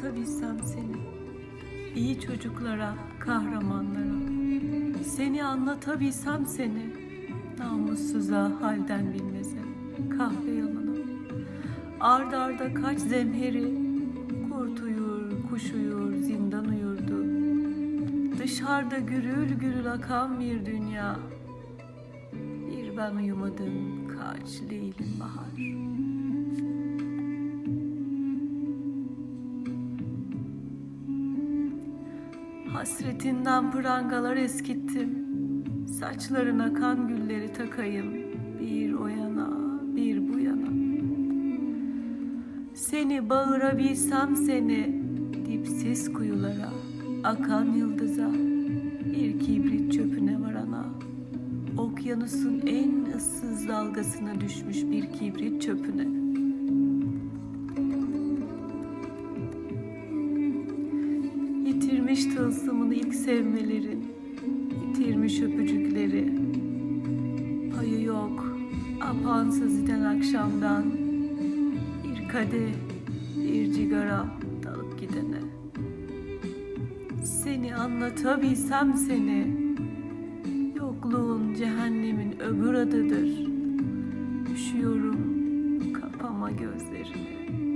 anlatabilsem seni. İyi çocuklara, kahramanlara. Seni anlatabilsem seni. Namussuza, halden bilmeze, kahve yalanı. Ard arda kaç zemheri, kurt uyur, kuş uyur, zindan uyurdu. Dışarıda gürül gürül akan bir dünya. Bir ben uyumadım kaç leylim bahar. Hasretinden prangalar eskittim. Saçlarına kan gülleri takayım. Bir o yana, bir bu yana. Seni bağırabilsem seni dipsiz kuyulara, akan yıldıza, bir kibrit çöpüne varana. Okyanusun en ıssız dalgasına düşmüş bir kibrit çöpüne. Yitirmiş tılsımını ilk sevmelerin, yitirmiş öpücükleri. Payı yok, apansız iten akşamdan, bir kadeh, bir cigara dalıp gidene. Seni anlatabilsem seni, yokluğun cehennemin öbür adıdır. Üşüyorum, kapama gözlerini.